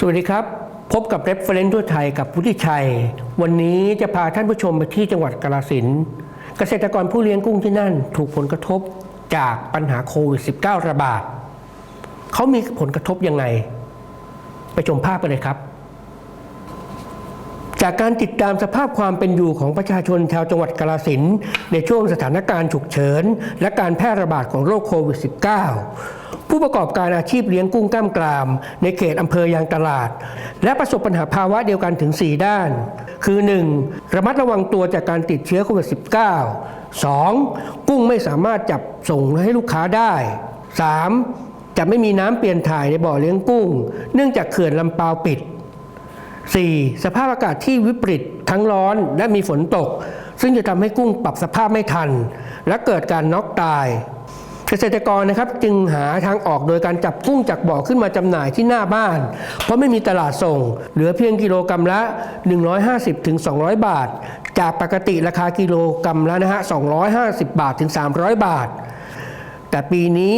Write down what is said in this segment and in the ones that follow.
สวัสดีครับ พบกับเรฟเฟรนซ์ทั่วไทยกับพุทธิชัย วันนี้จะพาท่านผู้ชมไปที่จังหวัดกาฬสินธุ์เกษตรกรผู้เลี้ยงกุ้งที่นั่น ถูกผลกระทบจากปัญหาโควิด -19 ระบาดเขามีผลกระทบยังไง ไปชมภาพกันเลยครับ จากการติดตามสภาพความเป็นอยู่ของประชาชนชาวจังหวัดกาฬสินในช่วงสถานการณ์ฉุกเฉิน และการแพร่ระบาดของโรคโควิด -19 ผู้ประกอบการอาชีพเลี้ยงกุ้งกล้ามกราม ในเขตอำเภอยางตลาด และประสบปัญหาภาวะเดียวกันถึง 4 ด้าน คือ 1. ระมัดระวังตัวจากการติดเชื้อโควิด -19 2. กุ้งไม่สามารถจับส่งให้ลูกค้าได้ 3. จะไม่มีน้ำเปลี่ยนถ่ายในบ่อเลี้ยงกุ้ง เนื่องจากเขื่อนลำปาวปิด 4. สภาพอากาศที่วิปริตทั้งร้อนและมีฝนตก ซึ่งจะทำให้กุ้งปรับสภาพไม่ทัน และเกิดการน็อกตาย เกษตรกรนะครับจึงหาทางออกโดยการจับกุ้งจากบ่อขึ้นมาจำหน่ายที่หน้าบ้าน เพราะไม่มีตลาดส่ง เหลือเพียงกิโลกรรัมละ 150ถึง200 บาท จากปกติราคากิโลกรรัมละนะฮะ250 บาทถึง 300 บาท แต่ปีนี้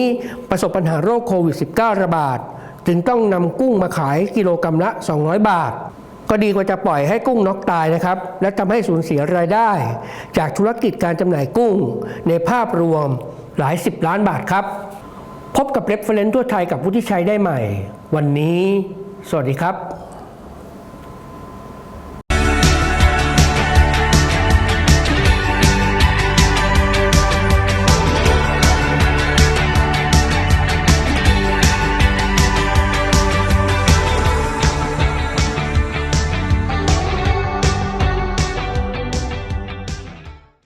ประสบปัญหาโรคโควิด -19 ระบาด จึงต้องนำกุ้งมาขายกิโลกรรัมละ 200 บาท ก็ดีกว่าจะปล่อยให้กุ้งนกตายนะครับ และทำให้สูญเสียรายได้ จากธุรกิจการจำหน่ายกุ้ง ในภาพรวมหลายสิบล้านบาทครับ พบกับเรฟเฟรนซ์ทั่วไทยกับวุฒิชัยได้ใหม่ วันนี้ สวัสดีครับ